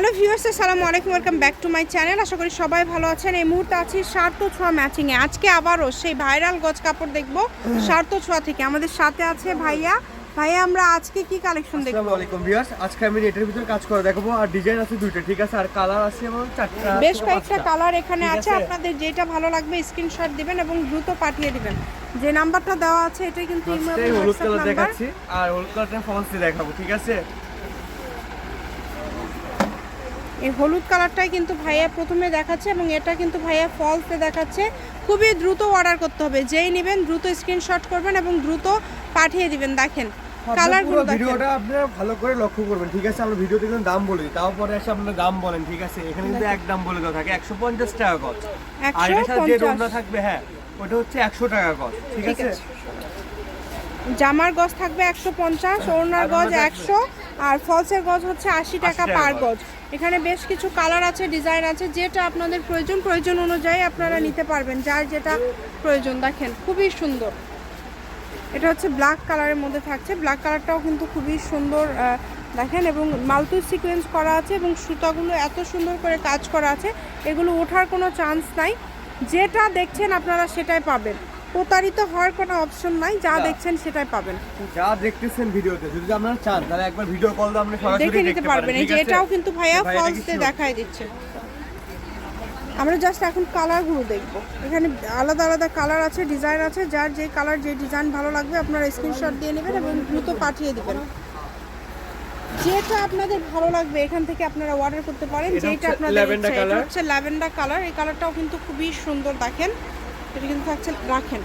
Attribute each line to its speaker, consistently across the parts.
Speaker 1: Hello viewers আসসালামু আলাইকুম welcome back to my channel. আশা করি সবাই ভালো আছেন। এই মুহূর্তে আছি সার্থ ছোঁয়া ম্যাচিংয়ে। আজকে আবারও সেই ভাইরাল গজ কাপড় দেখব সার্থ ছোঁয়া থেকে। আমাদের সাথে আছে ভাইয়া। ভাইয়া আমরা আজকে কি কালেকশন দেখব?
Speaker 2: আসসালামু আলাইকুম ভিউয়ার্স। আজকে আমি নেটের ভিতরে কাজ করে দেখাবো। আর ডিজাইন আছে দুইটা ঠিক আছে? আর কালার আছে এবং চারটা
Speaker 1: বেশ কয়েকটা কালার এখানে আছে? আপনাদের যেটা ভালো লাগবে স্ক্রিনশট দিবেন এবং দ্রুত পাঠিয়ে দিবেন। যে নাম্বারটা দেওয়া আছে এটাই কিন্তু
Speaker 2: হলুদ কালার দেখাচ্ছি। আর হলুদ কালারটা ফলসে দেখাবো ঠিক আছে?
Speaker 1: এই হলুদ কালারটাই কিন্তু ভাইয়া প্রথমে দেখাচ্ছে এবং এটা কিন্তু ভাইয়া ফলসে দেখাচ্ছে। খুবই দ্রুত অর্ডার করতে হবে। যেই নেবেন দ্রুত স্ক্রিনশট করবেন এবং দ্রুত পাঠিয়ে দিবেন। দেখেন
Speaker 2: আপনারা
Speaker 1: কালারগুলো
Speaker 2: ভিডিওটা আপনারা ভালো করে লক্ষ্য করবেন। ঠিক আছে আমরা ভিডিওতে কিন্তু দাম বলে দিই। তারপরে এসে আপনারা দাম বলেন ঠিক আছে? এখানে কিন্তু এক দাম বলে দেওয়া থাকে। টাকা গজ আর এটার সাথে যে
Speaker 1: 150
Speaker 2: থাকবে হ্যাঁ ওটা হচ্ছে একশো টাকা গজ ঠিক আছে।
Speaker 1: জামার গজ থাকবে একশো পঞ্চাশ ওড়নার গজ
Speaker 2: ওড়না থাকবে-
Speaker 1: একশো আর ফলসের গজ হচ্ছে আশি টাকা
Speaker 2: টাকা
Speaker 1: পার
Speaker 2: গজ।
Speaker 1: এখানে বেশ কিছু কালার আছে ডিজাইন আছে, যেটা আপনাদের প্রয়োজন প্রয়োজন অনুযায়ী আপনারা নিতে পারবেন। যার যেটা প্রয়োজন, দেখেন, খুবই সুন্দর। এটা হচ্ছে ব্ল্যাক কালারের মধ্যে থাকছে। ব্ল্যাক কালারটাও কিন্তু খুবই সুন্দর দেখেন, এবং মাল্টু সিকোয়েন্স করা আছে এবং সুতাগুলো এত সুন্দর করে কাজ করা আছে। এগুলো ওঠার কোনো চান্স নাই। যেটা দেখছেন আপনারা সেটাই পাবেন। প্রতারিত হওয়ার কোনো অপশন নাই যা দেখছেন সেটাই পাবেন।
Speaker 2: যা দেখতেছেন ভিডিওতে যদি আপনারা চান তাহলে একবার ভিডিও কল দিয়ে আপনি সরাসরি
Speaker 1: দেখে নিতে পারবেন এই যে এটাও কিন্তু ভাইয়া ফলসে
Speaker 2: sure?
Speaker 1: দেখাই দিচ্ছে। আমরা জাস্ট এখন কালারগুলো দেখব। এখানে আলাদা আলাদা কালার আছে ডিজাইন আছে যার যে কালার যে ডিজাইন ভালো লাগবে আপনারা স্ক্রিনশট দিয়ে নেবেন এবং দ্রুত পাঠিয়ে দিবেন। যেটা আপনাদের ভালো লাগবে এখান থেকে আপনারা অর্ডার করতে পারেন। যেটা আপনাদের। হচ্ছে ল্যাভেন্ডার কালার এই কালারটাও কিন্তু খুবই সুন্দর দেখেন। এটা কিন্তু থাকছে রাখেন।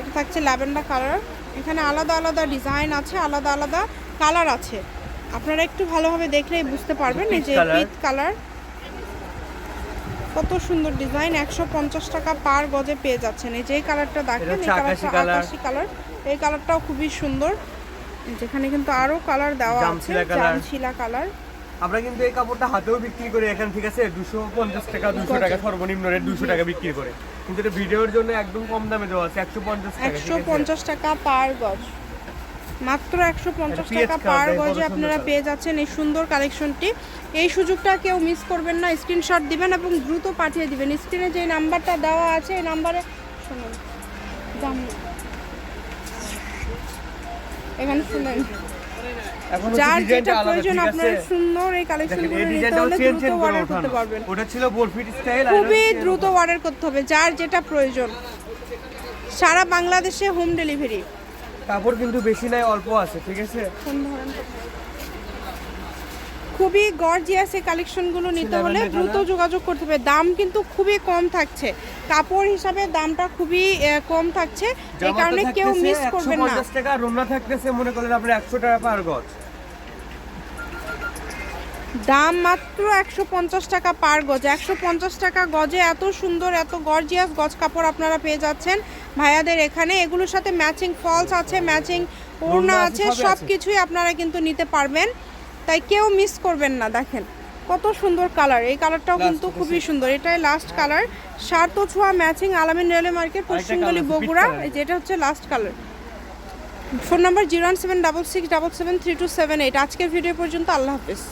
Speaker 1: এটা থাকছে ল্যাভেন্ডার কালার। এখানে আলাদা আলাদা ডিজাইন আছে আলাদা আলাদা কালার আছে। আপনারা একটু ভালোভাবে দেখলেই বুঝতে পারবেন এই যে। Peach colour. কত সুন্দর ডিজাইন একশো পঞ্চাশ টাকা পার গজে পেয়ে যাচ্ছেন। এই যে এই কালারটা দেখেন এই কালারটা আকাশি কালার। এই কালারটাও খুবই সুন্দর। যেখানে কিন্তু আরও কালার দেওয়া আছে
Speaker 2: জামশিলা
Speaker 1: কালার।
Speaker 2: আমরা কিন্তু এই কাপড়টা হাতেও বিক্রি করি এখানে ঠিক আছে? দুশো পঞ্চাশ টাকা দুশো টাকা সর্বনিম্ন রেট দুশো টাকা বিক্রি করে। কিন্তু এটা ভিডিওর জন্য একদম কম দামে দেওয়া আছে একশো পঞ্চাশ
Speaker 1: একশো পঞ্চাশ টাকা পার গজ। মাত্র একশো পঞ্চাশ টাকা পার গজে আপনারা পেয়ে যাচ্ছেন এই সুন্দর কালেকশনটি। এই সুযোগটা কেউ মিস করবেন না স্ক্রিনশট দিবেন এবং দ্রুত পাঠিয়ে দিবেন। স্ক্রিনে যে নাম্বারটা দেওয়া আছে এই নাম্বারে শুনুন। দাম এখানে শুনেন। যার যেটা প্রয়োজন আপনার সুন্দর এই কালেকশনগুলো নিতে হলে দ্রুত অর্ডার করতে পারবেন।
Speaker 2: ওটা ছিল বোরফিট স্টাইল
Speaker 1: খুবই দ্রুত অর্ডার করতে হবে যার যেটা প্রয়োজন। সারা বাংলাদেশে হোম ডেলিভারি
Speaker 2: কাপড় কিন্তু বেশি নাই অল্প আছে ঠিক আছে?
Speaker 1: খুবই গর্জিয়াস এই কালেকশনগুলো নিতে হলে দ্রুত যোগাযোগ করতে হবে। দাম কিন্তু খুবই কম থাকছে। কাপড় হিসাবে দামটা খুবই কম থাকছে। এই কারণে কেউ মিস করবেন না।
Speaker 2: টাকা থাকতেছে মনে করলেন আপনি একশো টাকা পার গজ।
Speaker 1: দাম মাত্র একশো পঞ্চাশ টাকা পার গজ। একশো পঞ্চাশ টাকা গজে এত সুন্দর এত গর্জিয়াস গজ কাপড় আপনারা পেয়ে যাচ্ছেন। ভাইয়াদের এখানে এগুলোর সাথে ম্যাচিং ফলস আছে ম্যাচিং ওড়না আছে সব কিছুই আপনারা কিন্তু নিতে পারবেন। তাই কেউ মিস করবেন না দেখেন। কত সুন্দর কালার এই কালারটাও কিন্তু খুবই সুন্দর। এটাই লাস্ট কালার সার্থ ছোঁয়া ম্যাচিং আলামিন রেলওয়ে মার্কেট
Speaker 2: peach
Speaker 1: বগুড়া। যেটা হচ্ছে last colour phone number zero one seven double six double seven three two seven eight. আজকের ভিডিও পর্যন্ত আল্লাহ হাফিজ।